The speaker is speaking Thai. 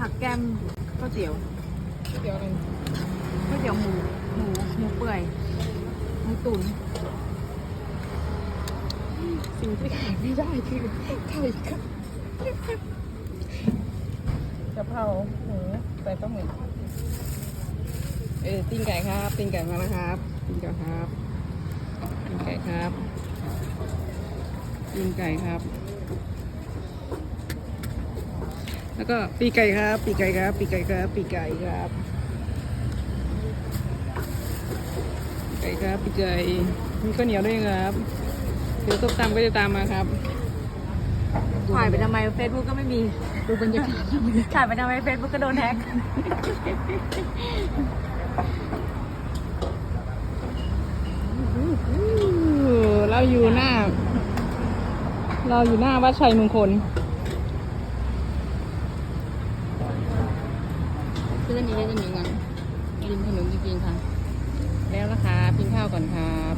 ผักแก้มก๋วยเตี๋ยวเดี๋ยวอะไรก๋วยเตี๋ยวหมูหมูหมูเปื่อยหมูตุ๋นสิ่งที่ขาดไม่ได้คือไข่ค่ะกะเพราหมูใส่ปลาหมึกเออตีนไก่ครับตีนไก่มาแล้วครับตีนไก่ครับตีนไก่ครับตีนไก่ครับ แล้วก็ปีกไก่ครับ ปีกไก่ครับ ปีกไก่ครับ ปีกไก่ครับปีกไก่ครับปีกไก่มีข้าวเหนียวด้วยครับเดี๋ยวต้มตำก็จะตามมาครับถ่ายไปทำไมเฟซบุ๊กก็ไม่มีดูบรรยากาศถ่ายไปทำไมเฟซบุ๊กก็โดนแฮ็กเราอยู่หน้า เราอยู่หน้าวัดชัยมงคล คืออันนี้ก็จะมีงินริมถนนจริงๆค่ะ แล้วนะคะพิ้งข้าวก่อนค่ะ